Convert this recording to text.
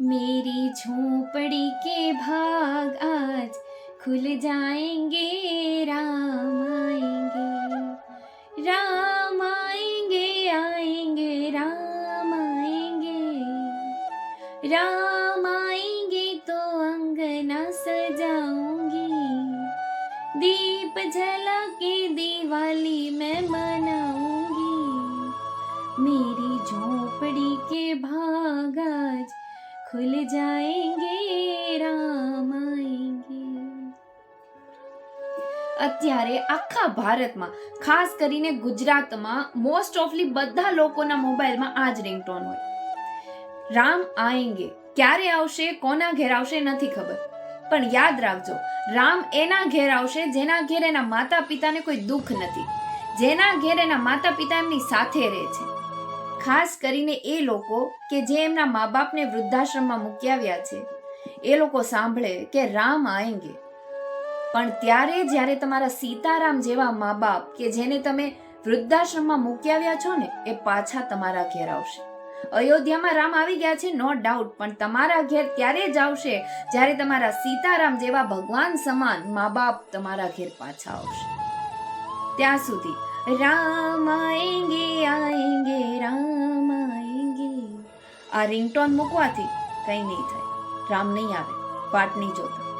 मेरी झोपड़ी के भाग आज खुल जाएँगे, राम आएँगे। राम आएँगे आएँगे, राम आएँगे। राम आएँगे तो अंगना सजाऊँगी। दीप जला के दिवाली मैं मनाऊँगी। मेरी झोपड़ी के भाग आज खुल जाएंगे राम आएंगे અત્યારે આખા ભારતમાં ખાસ કરીને ગુજરાતમાં મોસ્ટ ઓફલી બધા લોકોના મોબાઈલમાં આ જ રિંગટોન હોય રામ આએંગે ક્યારે આવશે કોના ઘેર આવશે નથી ખબર પણ યાદ રાખજો રામ એના ઘેર આવશે જેના ઘેર એના માતા પિતાને કોઈ દુઃખ નથી જેના ઘેર એના માતા પિતા એમની સાથે રહે છે ખાસ કરીને એ લોકો કે જે એમના મા બાપને વૃદ્ધાશ્રમમાં મૂકી છે. એ લોકો સાંભળે કે રામ આએંગે પણ ત્યારે જ્યારે તમારા સીતારામ જેવા મા બાપ કે જેને તમે વૃદ્ધાશ્રમમાં મૂકી છો ને, એ પાછા તમારા ઘેર આવશે. અયોધ્યામાં રામ આવી ગયા છે નો ડાઉટ પણ તમારા ઘેર ત્યારે જ આવશે જ્યારે તમારા સીતારામ જેવા ભગવાન સમાન મા બાપ તમારા ઘેર પાછા આવશે. ત્યાં સુધી રામ આએંગે આ રિંગટોન મૂકવાથી કંઈ નહીં થાય. રામ નહીં આવે. વાટ નહીં જોતા.